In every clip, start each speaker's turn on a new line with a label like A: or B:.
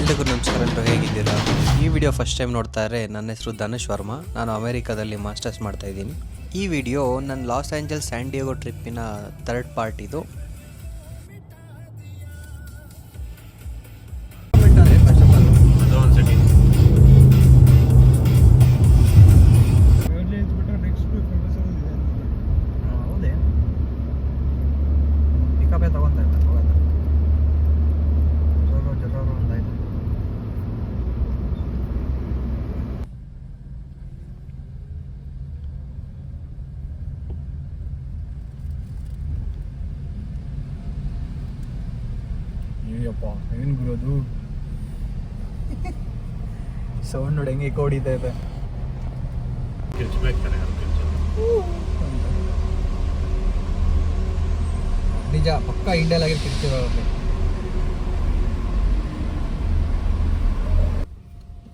A: ಎಲ್ರಿಗೂ ನಮಸ್ಕಾರ ಎಲ್ಲರೂ ಹೇಗಿದ್ದೀರಾ? ಈ ವಿಡಿಯೋ ಫಸ್ಟ್ ಟೈಮ್ ನೋಡ್ತಾ ಇದ್ರೆ ನನ್ನ ಹೆಸರು ಧನುಷ್ ವರ್ಮಾ. ನಾನು ಅಮೆರಿಕಾದಲ್ಲಿ ಮಾಸ್ಟರ್ಸ್ ಮಾಡ್ತಾ ಇದ್ದೀನಿ. ಈ ವಿಡಿಯೋ ನನ್ನ ಲಾಸ್ ಏಂಜಲ್ಸ್ ಸ್ಯಾಂಡಿಯೋಗೋ ಟ್ರಿಪ್ಪಿನ ಥರ್ಡ್ ಪಾರ್ಟ್ ಇದು.
B: ಅಯ್ಯಪ್ಪ ಏನು ಗುರೋದು? ಸೌಂಡ್ ನೋಡಿ ಹೆಂಗೆ ಕೋಡಿತಾ ಇದೆ. ನಿಜ ಪಕ್ಕ ಇಂಡಿಯಲ್ ಆಗಿ ಕಿರ್ಚಿರೋದು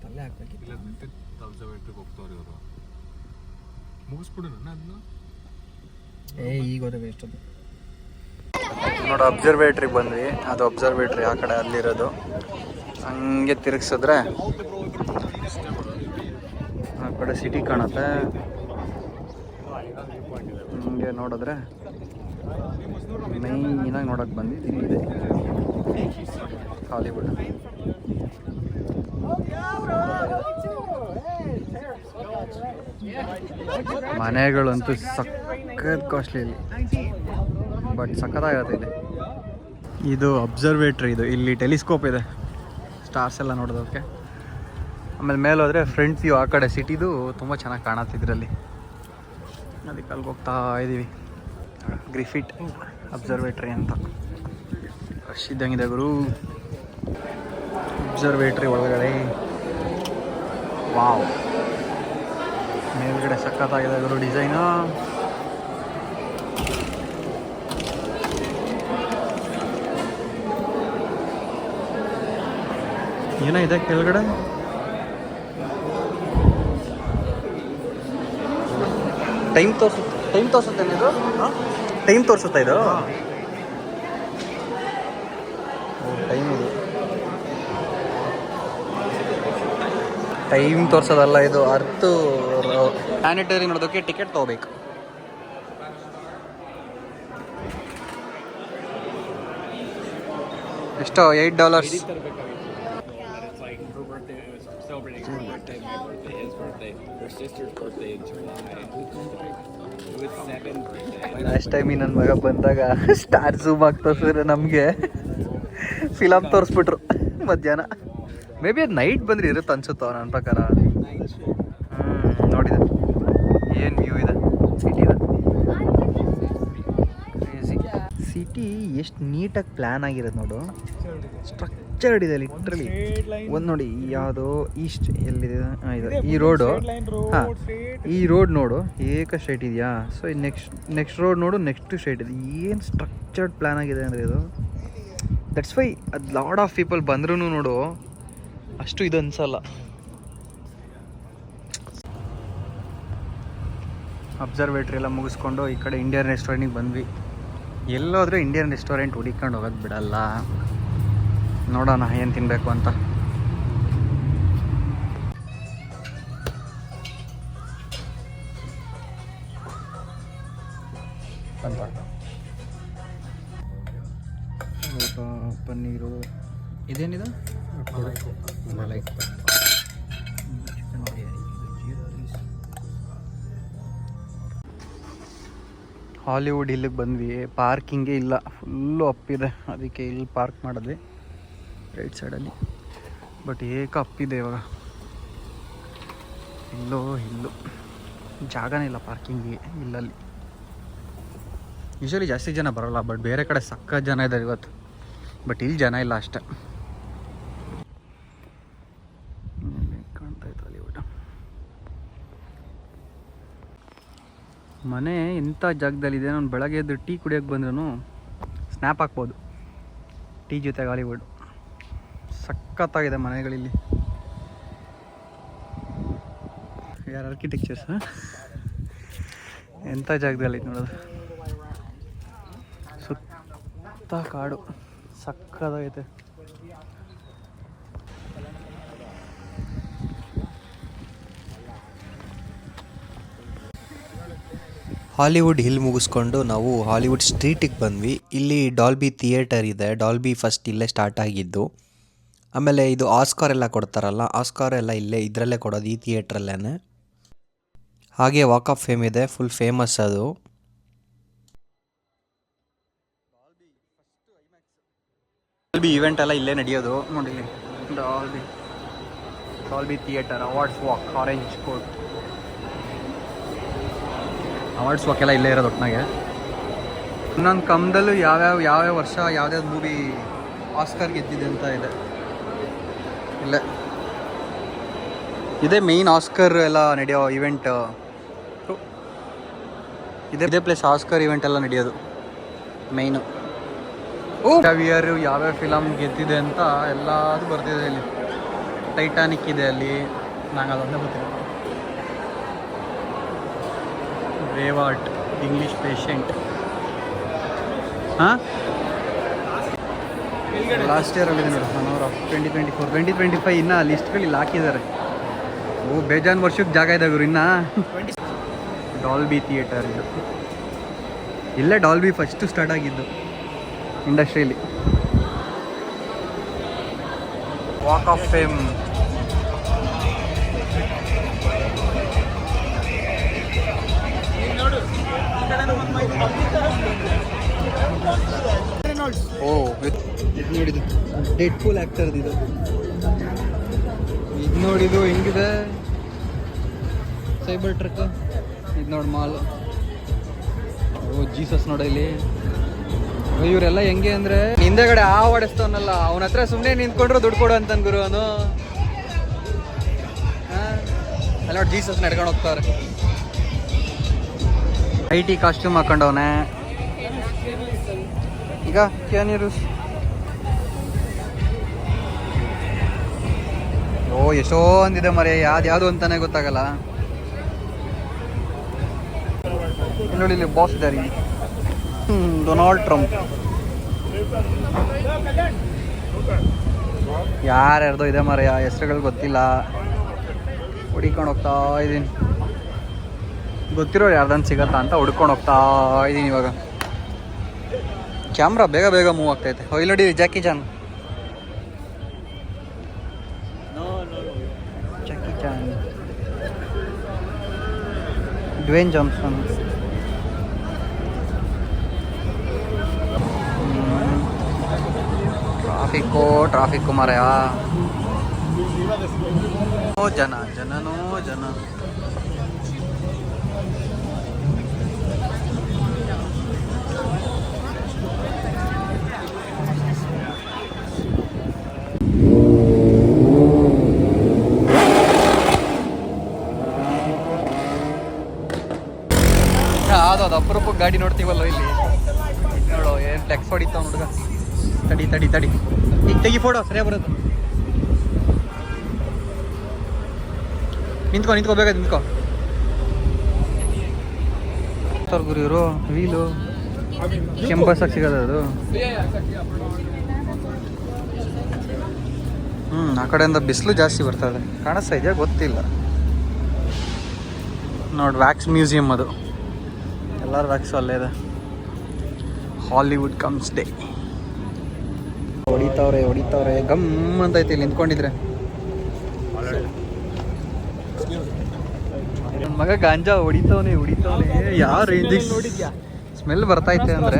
B: ತಲೆ ಹಾಕ್ಬೇಕಿಲ್ಲ
C: ಮುಗಿಸ್ಬಿಡು ನನ್ನ ಅದನ್ನ.
B: ಏ ಈಗ ಹೋದ್ರೆ ಎಷ್ಟು ನೋಡಿ ಅಬ್ಸರ್ವೇಟ್ರಿಗೆ ಬಂದ್ವಿ. ಅದು ಅಬ್ಸರ್ವೇಟ್ರಿ ಆ ಕಡೆ ಅಲ್ಲಿರೋದು. ಹಂಗೆ ತಿರುಗಿಸಿದ್ರೆ ಆ ಕಡೆ ಸಿಟಿ ಕಾಣುತ್ತೆ. ಹಂಗೆ ನೋಡಿದ್ರೆ ಮೈನಾಗಿ ನೋಡೋಕೆ ಬಂದಿದ್ದೀವಿ ಇದೆ. ಹಾಲಿವುಡ್ ಮನೆಗಳಂತೂ ಸಖತ್ ಕಾಸ್ಟ್ಲಿ ಇಲ್ಲಿ. ಬಟ್ ಸಖತ್ತಾಗತ್ತೆ ಇಲ್ಲಿ. ಇದು ಅಬ್ಸರ್ವೇಟ್ರಿ ಇದು. ಇಲ್ಲಿ ಟೆಲಿಸ್ಕೋಪ್ ಇದೆ. ಸ್ಟಾರ್ಸ್ ಎಲ್ಲ ನೋಡೋದಕ್ಕೆ ಆಮೇಲೆ ಮೇಲೆ ಹೋದರೆ ಫ್ರಂಟ್ ವ್ಯೂ ಆ ಕಡೆ ಸಿಟಿದು ತುಂಬ ಚೆನ್ನಾಗಿ ಕಾಣತ್ತೆ ಇದರಲ್ಲಿ. ಅದಕ್ಕೆ ಅಲ್ಲಿಗೆ ಹೋಗ್ತಾ ಇದ್ದೀವಿ ಗ್ರಿಫಿಟ್ ಅಬ್ಸರ್ವೇಟ್ರಿ ಅಂತ. ರಶ್ ಇದ್ದಂಗಿದೆ ಗುರು. ಅಬ್ಸರ್ವೇಟ್ರಿ ಒಳಗಡೆ. ವಾವ್ ಮೇಲ್ಗಡೆ ಸಖತ್ತಾಗಿದೆ ಗುರು ಡಿಸೈನು ಏನೋ ಇದೆ ಕೆಳಗಡೆ? ಟೈಮ್ ತೋರಿಸುತ್ತೆ. ಟೈಮ್ ತೋರಿಸುತ್ತೆ ಇದು? ಟೈಮ್ ತೋರಿಸುತ್ತಾ ಇದು? ಟೈಮ್ ಇದು. ಟೈಮ್ ತೋರಿಸೋದಲ್ಲ ಇದು ಅರ್ತು ಪ್ಲಾನೆಟರಿ ನೋಡೋದಕ್ಕೆ ಟಿಕೆಟ್ ತಗೋಬೇಕು. ಎಷ್ಟೋ eight dollars
C: It's like her birthday, it was celebrating her birthday, my birthday, his birthday, her sister's birthday in July. It was seven birthday.
B: Last time ನನ್ನ ಮಗ ಬಂದಾಗ star zoom ಆಗ್ತಾ sir ನಮಗೆ. Film ತೋರಿಸ್ಬಿಟ್ರು ಮಧ್ಯಾಹ್ನ. May be ಅದು night ಬಂದ್ರೆ ಇರುತ್ತೆ ಅನ್ಸುತ್ತೋ ನನ್ನ ಪ್ರಕಾರ. ಹ್ಞೂ ನೋಡಿದೆ. ಏನು ವ್ಯೂ ಇದೆ? ಸಿಟಿ ಸಿಟಿದ ಸಿಟಿ ಎಷ್ಟು ನೀಟಾಗಿ ಪ್ಲ್ಯಾನ್ ಆಗಿರೋದು ನೋಡು. ಸ್ಟ್ರಕ್ಚರ್ಡ್ ಇದೆ ಲಿಟ್ರಲಿ ಒಂದು ನೋಡಿ ಯಾವುದೋ ಈಸ್ಟ್ ಎಲ್ಲಿದೆ ಇದು ಈ ರೋಡು ಹಾಂ ಈ ರೋಡ್ ನೋಡು ಏಕ ಸ್ಟ್ರೈಟ್ ಇದೆಯಾ? ಸೊ ನೆಕ್ಸ್ಟ್ ನೆಕ್ಸ್ಟ್ ರೋಡ್ ನೋಡು ನೆಕ್ಸ್ಟ್ ಸ್ಟ್ರೈಟ್ ಇದೆ. ಏನು ಸ್ಟ್ರಕ್ಚರ್ಡ್ ಪ್ಲ್ಯಾನ್ ಆಗಿದೆ ಅಂದ್ರೆ ಇದು? ದಟ್ಸ್ ವೈ ಅದು ಲಾಡ್ ಆಫ್ ಪೀಪಲ್ ಬಂದ್ರೂ ನೋಡು ಅಷ್ಟು ಇದು ಅನ್ಸಲ್ಲ ಅಬ್ಸರ್ವೇಟ್ರಿ ಎಲ್ಲ ಮುಗಿಸ್ಕೊಂಡು ಈ ಕಡೆ ಇಂಡಿಯನ್ ರೆಸ್ಟೋರೆಂಟಿಗೆ ಬಂದ್ವಿ. ಎಲ್ಲೋದ್ರೂ ಇಂಡಿಯನ್ ರೆಸ್ಟೋರೆಂಟ್ ಹುಡಿಕೊಂಡು ಹೋಗೋದು ಬಿಡಲ್ಲ. ನೋಡೋಣ ಏನು ತಿನ್ನಬೇಕು ಅಂತ. ಪನ್ನೀರು. ಇದೇನಿದು? ಮಲೈ ಹಾಲಿವುಡ್ ಇಲ್ಲಿಗೆ ಬಂದ್ವಿ. ಪಾರ್ಕಿಂಗೇ ಇಲ್ಲ. ಫುಲ್ಲು ಅಪ್ಪಿದೆ. ಅದಕ್ಕೆ ಇಲ್ಲಿ ಪಾರ್ಕ್ ಮಾಡಿದ್ವಿ. ರೈಟ್ ಸೈಡಲ್ಲಿ ಬಟ್ ಏಕ ಅಪ್ಪಿದೆ ಇವಾಗ. ಇಲ್ಲೋ ಇಲ್ಲೋ. ಜಾಗನೇ ಇಲ್ಲ ಪಾರ್ಕಿಂಗಿಗೆ ಇಲ್ಲಲ್ಲಿ. ಯೂಶಲಿ ಜಾಸ್ತಿ ಜನ ಬರೋಲ್ಲ ಬಟ್ ಬೇರೆ ಕಡೆ ಸಕ್ಕ ಜನ ಇದ್ದಾರೆ ಇವತ್ತು. ಬಟ್ ಇಲ್ಲಿ ಜನ ಇಲ್ಲ ಅಷ್ಟೆ. ಕಾಣ್ತಾ ಇತ್ತು ಊಟ. ಮನೆ ಎಂಥ ಜಾಗದಲ್ಲಿದೆ ನಾನು ಬೆಳಗ್ಗೆ ಎದ್ದು ಟೀ ಕುಡಿಯೋಕ್ಕೆ ಬಂದ್ರೂ ಸ್ನ್ಯಾಪ್ ಹಾಕ್ಬೋದು. ಟೀ ಜೊತೆ ಹಾಲಿವುಡ್ ಸಖತ್ತಾಗಿದೆ ಮನೆಗಳಿಲ್ಲಿ. ಯಾರು ಆರ್ಕಿಟೆಕ್ಚರ್ಸ್ ಎಂಥ ಜಾಗದಲ್ಲಿ ನೋಡೋದು? ಸುತ್ತ ಕಾಡು. ಸಕ್ಕದಾಗೈತೆ
A: ಹಾಲಿವುಡ್ ಹಿಲ್ ಮುಗಿಸ್ಕೊಂಡು ನಾವು ಹಾಲಿವುಡ್ ಸ್ಟ್ರೀಟಿಗೆ ಬಂದ್ವಿ. ಇಲ್ಲಿ ಡಾಲ್ಬಿ ಥಿಯೇಟರ್ ಇದೆ. ಡಾಲ್ಬಿ ಫಸ್ಟ್ ಇಲ್ಲೇ ಸ್ಟಾರ್ಟ್ ಆಗಿದ್ದು. ಆಮೇಲೆ ಇದು ಆಸ್ಕಾರ್ ಎಲ್ಲ ಕೊಡ್ತಾರಲ್ಲ ಆಸ್ಕಾರ್ ಎಲ್ಲ ಇಲ್ಲೇ, ಇದರಲ್ಲೇ ಕೊಡೋದು, ಈ ಥಿಯೇಟ್ರಲ್ಲೇ ಹಾಗೆ ವಾಕ್ ಆಫ್ ಫೇಮ್ ಇದೆ ಫುಲ್ ಫೇಮಸ್ ಅದು.
B: ಬಿ ಇವೆಂಟ್ ಎಲ್ಲ ಇಲ್ಲೇ ನಡೆಯೋದು ನೋಡಿ Dolby theatre awards walk orange court awards walk ಎಲ್ಲ ಇಲ್ಲೇ ಇರೋದು ಒಟ್ಟಿನಾಗೆ ಇನ್ನೊಂದು ಕಮ್ದಲ್ಲೂ ಯಾವ್ಯಾವ ಯಾವ್ಯಾವ ವರ್ಷ ಯಾವ್ದಾವ್ದು ಮೂವಿ ಆಸ್ಕರ್ ಗೆದ್ದಿದೆ ಅಂತ ಇದೆ. ಇಲ್ಲೇ. ಇದೇ ಮೇಯ್ನ್ ಆಸ್ಕರ್ ಎಲ್ಲ ನಡೆಯೋ ಇವೆಂಟ್ ಇದೇ ಇದೇ ಪ್ಲೇಸ್ ಆಸ್ಕರ್ ಇವೆಂಟ್ ಎಲ್ಲ ನಡೆಯೋದು. ಮೇಯ್ನು ಕವಿಯರು ಯಾವ್ಯಾವ ಫಿಲಮ್ ಗೆದ್ದಿದೆ ಅಂತ ಎಲ್ಲದು ಬರ್ತಿದೆ ಇಲ್ಲಿ. ಟೈಟಾನಿಕ್ ಇದೆ ಅಲ್ಲಿ. ನಂಗೆ ಅದೊಂದೇ ಗೊತ್ತಿಲ್ಲ. ರೇವಾರ್ಟ್ ಇಂಗ್ಲಿಷ್ ಪೇಷಂಟ್ ಹಾಂ? ಲಾಸ್ಟ್ ಇಯರ್ ಅಲ್ಲಿದೆ ನೋಡಿ one hour of twenty twenty four twenty twenty five ಇನ್ನೂ ಲಿಸ್ಟ್ಗಳು ಇಲ್ಲಿ ಹಾಕಿದ್ದಾರೆ. ಓ ಬೇಜಾನ್ ವರ್ಷಕ್ಕೆ ಜಾಗ ಇದೆ ಗುರು ಇನ್ನ. ಡಾಲ್ಬಿ ಥಿಯೇಟರ್ ಇದು. ಇಲ್ಲೇ ಡಾಲ್ಬಿ ಫಸ್ಟು ಸ್ಟಾರ್ಟ್ ಆಗಿದ್ದು ಇಂಡಸ್ಟ್ರಿಯಲ್ಲಿ. ವಾಕ್ ಆಫ್ ಫೇಮ್ ಓ ಇದು ನೋಡಿದ್ದು. ಡೆಡ್ ಫುಲ್ ಇರೋದು ಇದು. ಇದು ನೋಡಿದು ಹೆಂಗಿದೆ? ಸೈಬರ್ ಟ್ರಕ್ ಇದು ನೋಡಿ ಮಾಲ್. ಓ ಜೀಸಸ್ ನೋಡ ಇಲ್ಲಿ. ಇವರೆಲ್ಲ ಹೆಂಗೆ ಅಂದ್ರೆ ಹಿಂದೆಗಡೆ ಆ ಓಡಿಸ್ತವನಲ್ಲ ಅವನ ಹತ್ರ ಸುಮ್ಮನೆ ನಿಂತ್ಕೊಂಡ್ರು ದುಡ್ಡು ಕೊಡು ಅಂತ ಗುರು ಅವನು. ನೋಡಿ ಜೀಸಸ್ ನಡ್ಕೊಂಡು ಹೋಗ್ತಾರೆ ಐ ಟಿ ಕಾಸ್ಟ್ಯೂಮ್ ಹಾಕೊಂಡವನೇ. ಈಗ ಕ್ಯಾನಿರು ಓ ಎಷ್ಟೊಂದಿದೆ ಮರೆ ಯಾವ್ದು ಯಾವುದು ಅಂತಾನೆ ಗೊತ್ತಾಗಲ್ಲ. ನೋಡಿ ಇಲ್ಲಿ ಬಾಸ್ ಇದ್ದಾರೆ ಡೊನಾಲ್ಡ್ ಟ್ರಂಪ್ ಯಾರ್ಯಾರ್ದೋ ಇದೆ ಮರೆಯ ಹೆಸರುಗಳು ಗೊತ್ತಿಲ್ಲ. ಹುಡಿಕೊಂಡು ಹೋಗ್ತಾ ಇದ್ದೀನಿ. ಗೊತ್ತಿರೋ ಯಾರ್ದನ್ ಸಿಗತ್ತಾ ಅಂತ ಹುಡ್ಕೊಂಡು ಹೋಗ್ತಾ ಇದ್ದೀನಿ ಇವಾಗ. ಕ್ಯಾಮ್ರಾ ಬೇಗ ಬೇಗ ಮೂವ್ ಆಗ್ತೈತೆ ಇಲ್ಲಿ ನೋಡಿ Jackie John Jackie John Dwayne Johnson traffic traffic ಮರೆಯ ಓ ಜನ ಜನನೋ ಜನ ಅದು ಅಪರೂಪ ಗಾಡಿ ನೋಡ್ತೀವಲ್ಲ ಇಲ್ಲಿ? ನೋಡು, ಏನು ಫ್ಲೆಕ್ಸ್ ಹೊಡಿತಾವ ಹುಡುಗ ತಡಿ ತಡಿ ತಡಿ. ಈಗ ತೆಗಿ ಫೋಟೋ ಸರಿಯಾಗಿ ಬರೋದು ನಿಂತ್ಕೊ, ನಿಂತ್ಕೋ, ಬೇಗ ನಿಂತ್ಕೋ. ಸರ್ ಇವರು, ವೀಲು. ಕೆಂಬಸಕ್ಕೆ ಸಿಗೋದು ಅದು. ಹ್ಞೂ ಆ ಕಡೆಯಿಂದ ಬಿಸಿಲು ಜಾಸ್ತಿ ಬರ್ತದೆ ಕಾಣಿಸ್ತಾ ಇದೆಯಾ? ಗೊತ್ತಿಲ್ಲ. ನೋಡಿ ವ್ಯಾಕ್ಸ್ ಮ್ಯೂಸಿಯಂ ಅದು. ವ್ಯಾಕ್ಸು ಅಲ್ಲೇ ಇದೆ. ಹಾಲಿವುಡ್ ಕಮ್ಸ್ ಡೇ ಹೊಡಿತಾವ್ರೆ ಹೊಡಿತಾವ್ರೆ ಗಮ್ ಅಂತ ಐತಿ ಇಲ್ಲಿ ನಿಂತ್ಕೊಂಡಿದ್ರೆ. ಮಗ ಗಾಂಜಾ ಹೊಡಿತಾವನೆ ಹೊಡಿತಾವನೆ. ಯಾವ ರೇಂಜಿಗೆ ಸ್ಮೆಲ್ ಬರ್ತೈತೆ ಅಂದ್ರೆ.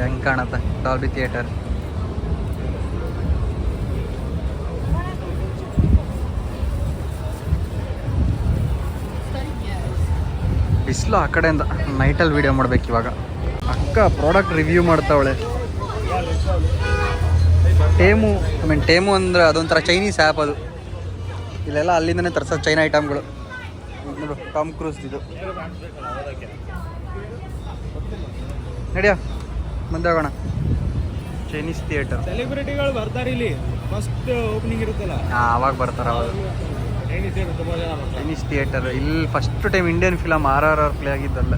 B: ಹೆಂಗ್ ಕಾಣತ್ತೆ? ಡಾಲ್ಬಿ ಥಿಯೇಟರ್ ಬಿಸಿಲು ಆ ಕಡೆಯಿಂದ ನೈಟಲ್ಲಿ ವೀಡಿಯೋ ಮಾಡ್ಬೇಕು ಇವಾಗ. ಅಕ್ಕ ಪ್ರಾಡಕ್ಟ್ ರಿವ್ಯೂ ಮಾಡ್ತಾವಳೆ. ಟೇಮು ಐ ಮೀನ್ ಟೇಮು ಅಂದರೆ ಅದೊಂಥರ ಚೈನೀಸ್ ಆ್ಯಪ್ ಅದು. ಇಲ್ಲೆಲ್ಲ ಅಲ್ಲಿಂದನೇ ತರ್ಸೋದು ಚೈನಾ ಐಟಮ್ಗಳು ನೋಡು ಟಾಮ್ ಕ್ರೂಸ್ ಇದು. ನಡಿಯ ಮುಂದೆ ಹೋಗೋಣ. ಚೈನೀಸ್ ಥಿಯೇಟರ್
C: ಸೆಲೆಬ್ರಿಟಿಗಳು ಬರ್ತಾರೆ ಇಲ್ಲಿ. ಫಸ್ಟ್ ಓಪನಿಂಗ್ ಇರುತ್ತಲ್ಲ.
B: ಹಾಂ ಅವಾಗ ಬರ್ತಾರೆ ಅವಾಗ. ಚೈನೀಸ್ ಥಿಯೇಟರ್ ಇಲ್ಲಿ first time Indian film R R R play ಆಗಿದ್ದಲ್ಲ.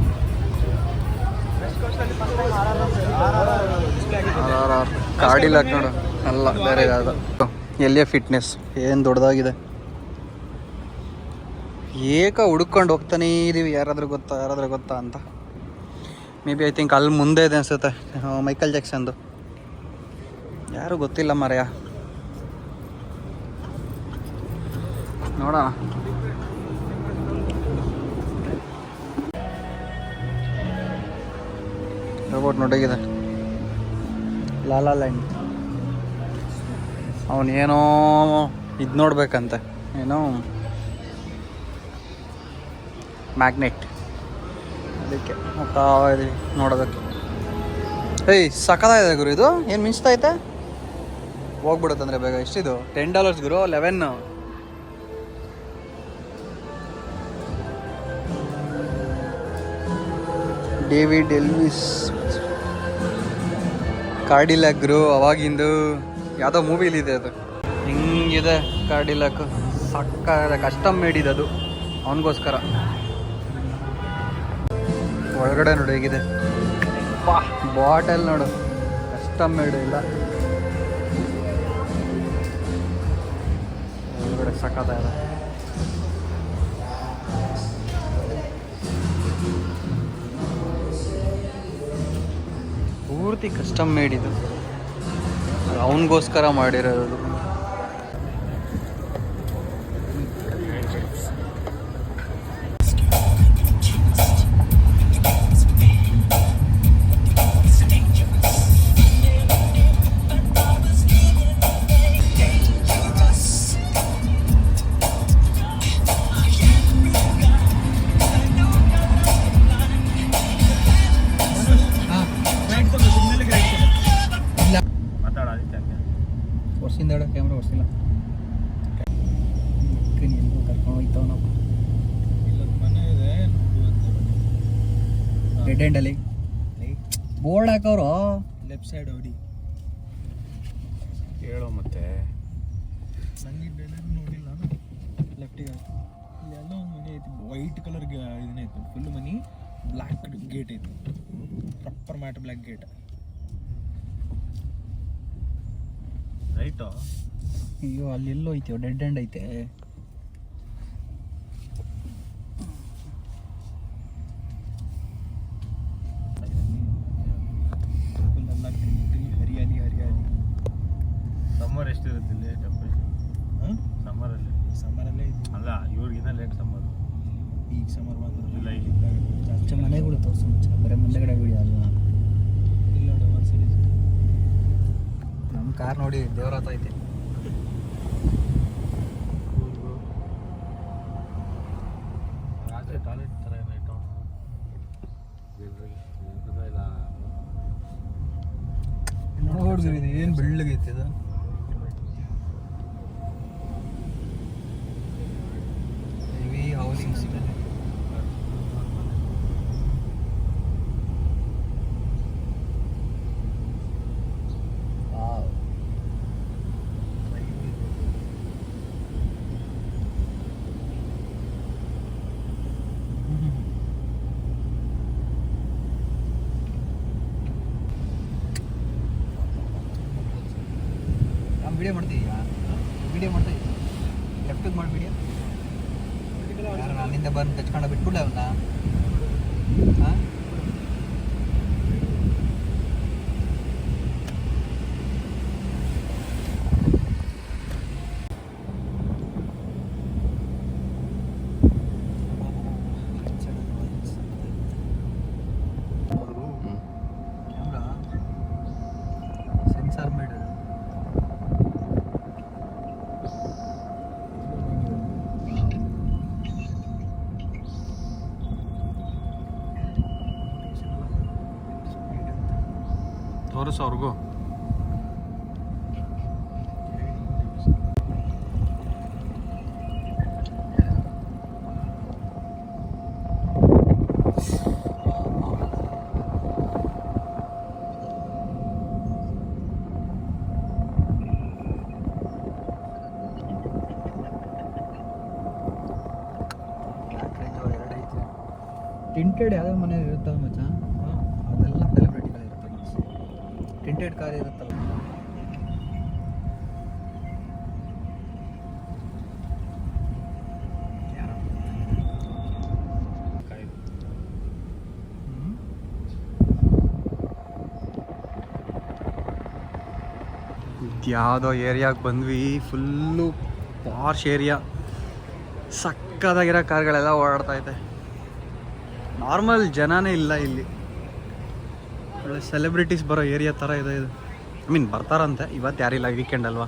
B: R R R ಕಾಡಿಲ್ಲ ನೋಡು ಅಲ್ಲ, ಬೇರೆ ಯಾವ್ದು. ಎಲ್ಲಿಯ ಫಿಟ್ನೆಸ್ ಏನು ದೊಡ್ಡದಾಗಿದೆ? ಏಕ ಹುಡ್ಕೊಂಡು ಹೋಗ್ತಾನೇ ಇದೀವಿ. ಯಾರಾದರೂ ಗೊತ್ತಾ? ಯಾರಾದರೂ ಗೊತ್ತಾ ಅಂತ? ಮೇ ಬಿ ಐ ಥಿಂಕ್ ಅಲ್ಲಿ ಮುಂದೆ ಇದೆ ಅನ್ಸುತ್ತೆ. ಮೈಕಲ್ ಜಾಕ್ಸನ್ದು ಯಾರು ಗೊತ್ತಿಲ್ಲ ಮರೆಯ. ನೋಡೋಣ. ರೋಬೋಟ್ ನೋಡಿದ ಲಾಲಾ ಲ್ಯಾಂಡ್ ಅವನೇನೋ ಇದು ನೋಡ್ಬೇಕಂತೆ. ಏನೋ ಮ್ಯಾಗ್ನೆಟ್. ಅದಕ್ಕೆ ಹೋಗ್ತಾ ಇದೀವಿ ನೋಡೋದಕ್ಕೆ. ಏಯ್ ಸಖತ್ತಾಗಿದೆ ಗುರು ಇದು. ಏನು ಮಿಂಚ್ತೈತೆ ಹೋಗ್ಬಿಡುತ್ತಂದ್ರೆ ಬೇಗ. ಎಷ್ಟಿದು? ಟೆನ್ ಡಾಲರ್ಸ್ ಗುರು? Eleven David Elvis. ಕಾರ್ಡಿಲಾಕ್ ಗುರು ಅವಾಗಿಂದು ಯಾವುದೋ ಮೂವಿಲಿದೆ ಅದು. ಹಿಂಗಿದೆ ಕಾರ್ಡಿಲಾಕ್ ಸಕ್ಕ ಕಸ್ಟಮ್ ಮೇಡ್ ಅದು. ಅವನಿಗೋಸ್ಕರ. ಒಳಗಡೆ ನೋಡಿ ಹೇಗಿದೆ. ಬಾಟಲ್ ನೋಡು. ಕಸ್ಟಮ್ ಮೇಡ್ ಇಲ್ಲ. ಒಳಗಡೆ ಸಕ್ಕತ್ತ ಪೂರ್ತಿ ಕಸ್ಟಮ್ ಮೇಡ್ ಇದು. ಅವನಿಗೋಸ್ಕರ ಮಾಡಿರೋದು. ವರ್ಷದಿಂದ ಹೇಳೋ ಕ್ಯಾಮ್ರಾ ವರ್ಷಿಲ್ಲ ಕರ್ಕೊಂಡು ಹೋಯ್ತವ ನಾವು. ಡೆಡ್ ಎಂಡಲ್ಲಿ ಬೋರ್ಡ್ ಹಾಕೋರು
D: ಲೆಫ್ಟ್ ಸೈಡ್ ಹೊಡಿ.
C: ಹೇಳೋ ಮತ್ತೆ.
D: ನಂಗೆ ನೋಡಿಲ್ಲ. ಲೆಫ್ಟಿಗೆ ಇಲ್ಲಿ ಎಲ್ಲೋ ಒಂದು ಮನೆ ಐತಿ. ವೈಟ್ ಕಲರ್ ಇದನ್ನ ಐತಿ. ಫುಲ್ ಮನಿ ಬ್ಲ್ಯಾಕ್ ಗೇಟ್ ಐತಿ. Proper mat black gate right
B: ಅಯ್ಯೋ ಅಲ್ಲಿ ಎಲ್ಲೋ ಐತೆ ಡೆಡ್ ಎಂಡ್ ಐತೆ
D: ಫುಲ್ ಎಲ್ಲ ಗ್ರೀನ್ ಗ್ರೀನ್ ಹರಿಯಾಲಿ ಹರಿಯಾಲಿ
E: ಸಮ್ಮರ್ ಎಷ್ಟಿರುತ್ತೆ ಇಲ್ಲಿ ಟೆಂಪ್ರೇಚರ್
D: ಹಾಂ
E: ಸಮ್ಮರಲ್ಲಿ
D: ಸಮ್ಮರಲ್ಲೇ ಐತಿ
E: ಅಲ್ಲ ಇವ್ರಿಗಿನ್ನ ಲೇಟ್ ಸಮ್ಮರ್
D: ಈಗ ಸಮ್ಮರ್ ಬಂದ್ರೆ
E: ಇಲ್ಲ,
D: ಇಲ್ಲ
B: ಮುಂಚೆ ಮನೆಗಳು ತೋರಿಸು ಮುಂಚೆ ಬರೀ ಮುಂದೆಗಡೆ ವಿಡಿಯೋ ಅಲ್ವಾ
D: ಇಲ್ಲ ನೋಡಿ ಒಂದ್ಸರಿ
B: ನಮ್ಮ ಕಾರ್ ನೋಡಿ ದೇವರಾತ ಐತೆ
E: ರಾತ್ರಿ ಟಾಯ್ಲೆಟ್ ಥರ ಏನೋ ಇಟ್ಟು ಇಲ್ಲ
B: ನೋಡಿದ್ರಿ ಇದು ಏನು ಬೆಳ್ಳಗೈತೆ ಇದು ವಿಡಿಯೋ ಮಾಡ್ತಿದ್ದೀಯಾ ವಿಡಿಯೋ ಮಾಡ್ತಾ ಇದ್ದೀನಿ ಲೆಫ್ಟಿಗೆ ಮಾಡಿ ವಿಡಿಯೋ. ಯಾರು ನನ್ನಿಂದ ಬಂದು ತಚ್ಕೊಂಡು ಬಿಟ್ಬಿಡ್ಲ ಅವನ್ನ ಹಾಂ ಕ್ಯಾಮ್ರಾ ಸೆನ್ಸಾರ್ ಮೇಡ್
E: ತೋರಿಸು ಅವ್ರಿಗೂ
B: ಟಿಂಟೆಡ್ ಯಾವುದೋ ಮನೆ ಇರುತ್ತಲ್ಲ ಮಚ್ಚ? ಟಿಂಟೆಡ್ ಕಾರ್ ಇರುತ್ತಲ್ಲ. ಯಾವುದೋ ಏರಿಯಾಗೆ ಬಂದ್ವಿ. ಫುಲ್ಲು ಪಾರ್ಶ್ ಏರಿಯಾ ಸಕ್ಕದಾಗಿರೋ ಕಾರ್ಗಳೆಲ್ಲ ಓಡಾಡ್ತಾ ಇದೆ. ನಾರ್ಮಲ್ ಜನನೇ ಇಲ್ಲ ಇಲ್ಲಿ. ಒಳ್ಳೆ ಸೆಲೆಬ್ರಿಟೀಸ್ ಬರೋ ಏರಿಯಾ ಥರ ಇದೆ ಇದು. ಐ ಮೀನ್ ಬರ್ತಾರಂತೆ. ಇವತ್ತು ಯಾರಿಲ್ಲ ವೀಕೆಂಡ್ ಅಲ್ವಾ?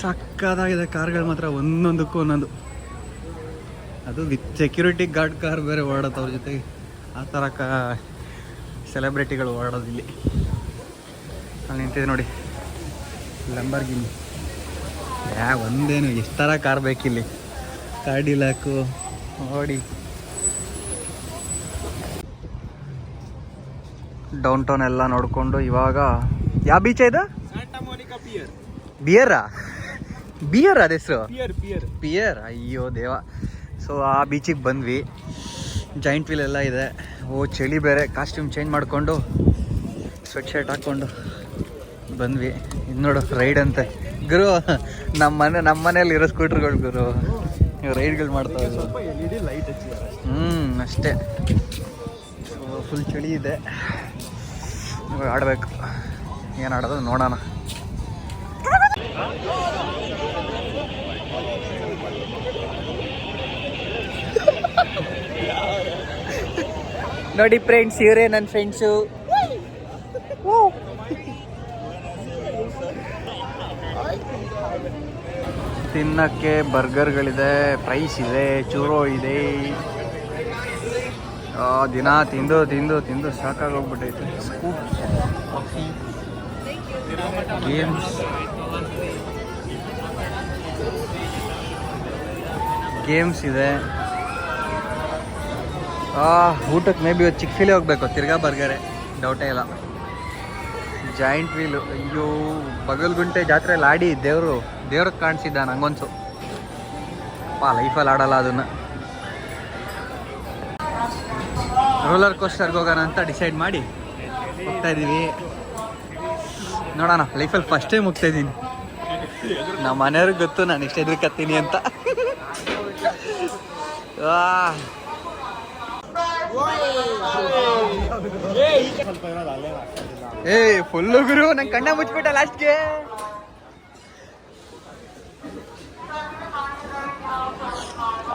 B: ಸಕ್ಕದಾಗಿದೆ ಕಾರ್ಗಳು ಮಾತ್ರ, ಒಂದೊಂದಕ್ಕೂ ಒಂದೊಂದು. ಅದು ವಿತ್ ಸೆಕ್ಯೂರಿಟಿ ಗಾರ್ಡ್ ಕಾರ್ ಬೇರೆ ಓಡೋದು ಅವ್ರ ಜೊತೆಗೆ. ಆ ಥರ ಕಾ ಸೆಲೆಬ್ರಿಟಿಗಳು ಓಡೋದು ಇಲ್ಲಿ. ಅಲ್ಲಿ ನಿಂತಿದೆ ನೋಡಿ. ಲಂಬರ್ಗಿನಿ ಯಾ, ಒಂದೇನು, ಎಷ್ಟು ಥರ ಕಾರ್ ಬೇಕಿಲ್ಲಿ. ಕಾರ್ಡಿಲಾಕು ಓಡಿ ಡೌನ್ ಟೌನ್ ಎಲ್ಲ ನೋಡಿಕೊಂಡು ಇವಾಗ ಯಾವ ಬೀಚ ಇದು? ಬಿಯರಾ ಬಿಯರ್ ಅದ ಹೆಸರು?
D: ಪಿಯರ್
B: ಅಯ್ಯೋ ದೇವ. ಸೊ ಆ ಬೀಚಿಗೆ ಬಂದ್ವಿ. ಜಾಯಿಂಟ್ ವೀಲ್ ಎಲ್ಲ ಇದೆ. ಓ ಚಳಿ ಬೇರೆ. ಕಾಸ್ಟ್ಯೂಮ್ ಚೇಂಜ್ ಮಾಡಿಕೊಂಡು ಸ್ವೆಟ್ ಶರ್ಟ್ ಹಾಕ್ಕೊಂಡು ಬಂದ್ವಿ. ಇನ್ನು ನೋಡು ರೈಡ್ ಅಂತೆ. ಗುರು ನಮ್ಮ ಮನೆ ನಮ್ಮ ಮನೇಲಿ ಇರೋ ಸ್ಕೂಟ್ರ್ಗಳು ಗುರು. ರೈಡ್ಗಳು ಮಾಡ್ತಾ ಇದ್ರು.
D: ಸ್ವಲ್ಪ ಎಲ್ ಲೈಟ್ ಹಚ್ಚಿದ್ದಾರೆ
B: ಹ್ಞೂ ಅಷ್ಟೇ. ಫುಲ್ ಚಳಿ ಇದೆ. ಆಡಬೇಕು. ಏನು ಆಡೋದು ನೋಡೋಣ. ನೋಡಿ ಫ್ರೆಂಡ್ಸ್ ಇವರೇ ನನ್ನ ಫ್ರೆಂಡ್ಸು ತಿನ್ನಕ್ಕೆ ಬರ್ಗರ್ಗಳಿದೆ ಪ್ರೈಸ್ ಇದೆ, ಚೂರೋ ಇದೆ. ದಿನ ತಿಂದು ತಿಂದು ತಿಂದು ಸಾಕಾಗೋಗ್ಬಿಟ್ಟೈತೆ ಸ್ಕೂಪ್ ಗೇಮ್ಸ್ ಗೇಮ್ಸ್ ಇದೆ. ಆ, ಊಟಕ್ಕೆ ಮೇ ಬಿ ಇವತ್ತು ಚಿಕ್ಕಫಿಲಿ ಹೋಗ್ಬೇಕು, ತಿರ್ಗಾ ಬರ್ಗರೆ. ಡೌಟೇ ಇಲ್ಲ. ಜಾಯಿಂಟ್ ವೀಲು ಅಯ್ಯೋ, ಬಗಲ್ಗುಂಟೆ ಜಾತ್ರೆಯಲ್ಲಿ ಆಡಿ ದೇವರು ದೇವ್ರಿಗೆ ಕಾಣಿಸಿದ್ದ ನಂಗೊಂದು ಪಾ ಲೈಫಲ್ಲಿ ಆಡಲ್ಲ ಅದನ್ನು. ರೋಲರ್ ಕೋಸ್ಟರ್ಗೆ ಹೋಗೋಣ ಅಂತ ಡಿಸೈಡ್ ಮಾಡಿ ಹೋಗ್ತಾ ಇದ್ದೀವಿ ನೋಡೋಣ ಲೈಫಲ್ಲಿ ಫಸ್ಟ್ ಟೈಮ್ ಹೋಗ್ತಾ ಇದ್ದೀನಿ. ನಮ್ಮ ಮನೆಯವ್ರಿಗೆ ಗೊತ್ತು, ನಾನು ಇಷ್ಟ ಹೆದರ್ಕತ್ತೀನಿ ಅಂತ. ಆ. ಏ ಫುಲ್ ಗುರು, ನಂಗೆ ಕಣ್ಣ ಮುಚ್ಬಿಟ್ಟ ಲಾಸ್ಟ್ಗೆ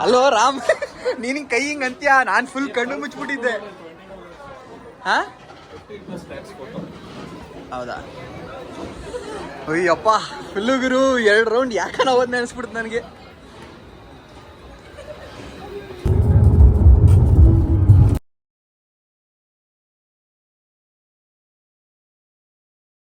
B: ಅಲೋ, ರಾಮ್, ನೀನ್ ಕೈ ಹಿಂಗ್ ಅಂತ್ಯ? ನಾನ್ ಫುಲ್ ಕಣ್ಣು ಮುಚ್ಬಿಟ್ಟಿದ್ದೆ ಹಾ? ಹೌದಾ? ಅಯ್ಯಪ್ಪ ಫುಲ್ಲು ಗುರು ಎರಡು ರೌಂಡ್ ಯಾಕನ ಹೋದ್ ನೆನ್ಸ್ಬಿಡ್ತು ನನಗೆ.